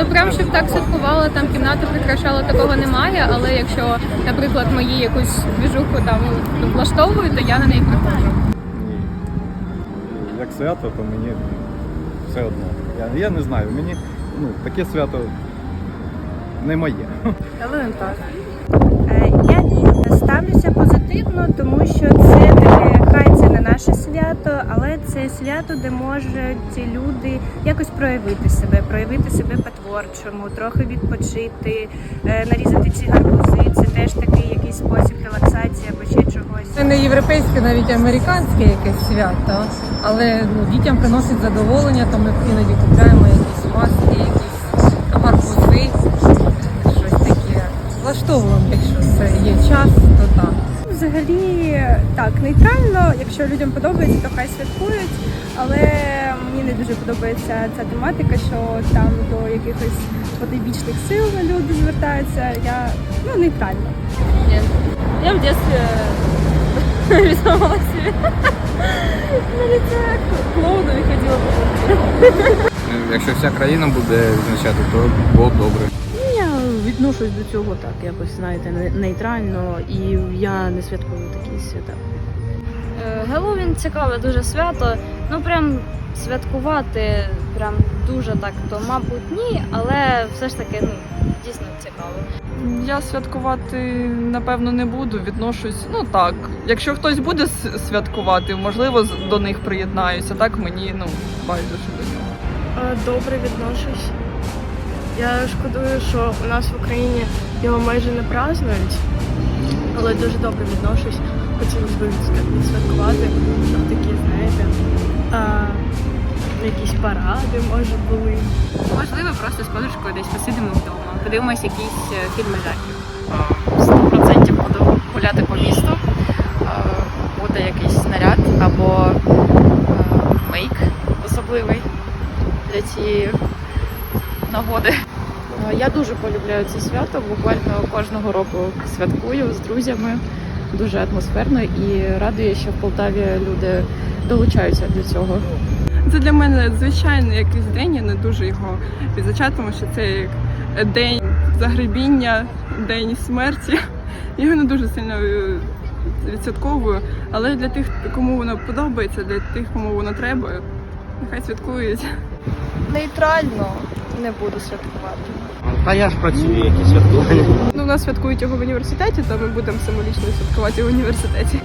Ну прям щоб так святкувала, там кімнату прикрашала, такого немає. Але якщо, наприклад, мої якусь двіжуху там влаштовують, то я на неї приходжу. Ні. Як свято, то мені все одно. Я, я не знаю, мені ну, таке свято не моє. Елементарно. Е, Я ні, ставлюся позитивно, тому що це таке, хай це не наше свято, але це свято, де можуть люди якось проявити себе, проявити себе по-творчому, трохи відпочити, е, нарізати ці гарбузи. Це теж такий якийсь спосіб релаксації або ще чогось. Це не європейське, навіть американське якесь свято, але ну, дітям приносить задоволення, то ми іноді купляємо якісь маски, якісь гарбузи, щось таке. Влаштовуємо, якщо це є час, то так. Взагалі так, нейтрально. Якщо людям подобається, то хай святкують. Але мені не дуже подобається ця тематика, що там до якихось потойбічних сил люди звертаються. Я ну нейтрально. Я в дитинстві рисувала себе на лице клоуном і ходила по Якщо вся країна буде відзначати, то було добре. Відношусь до цього так, якось знаєте, нейтрально, і я не святкую такі свята. Е, Геловін цікаве дуже свято. Ну прям святкувати прям дуже так, то мабуть ні, але все ж таки ну дійсно цікаво. Я святкувати напевно не буду. Відношусь, ну так. Якщо хтось буде святкувати, можливо, до них приєднаюся. Так мені ну байдуже до нього. Добре відношусь. Я шкодую, що у нас в Україні його майже не празднують, але дуже добре відношусь. Хотілося б відсвя- відсвяткувати, такі, знаєте, а, якісь паради, може, були. Можливо, просто з подружкою десь посидимо вдома, подивимось якісь е, фільми жахів. 100% буду гуляти по місту. Буде якийсь снаряд або е, мейк особливий для цієї нагоди. Я дуже полюбляю це свято, буквально кожного року святкую з друзями. Дуже атмосферно і радує, що в Полтаві люди долучаються до цього. Це для мене звичайний якийсь день. Я не дуже його відзначаю, тому що це як день загребіння, день смерті. Я його не дуже сильно е, відсвятковую, але для тих, кому воно подобається, для тих, кому воно треба, нехай святкують. Нейтрально не буду святкувати. Та я ж працюю, які святкування. Ну, у нас святкують його в університеті, то ми будемо самолічно святкувати в університеті.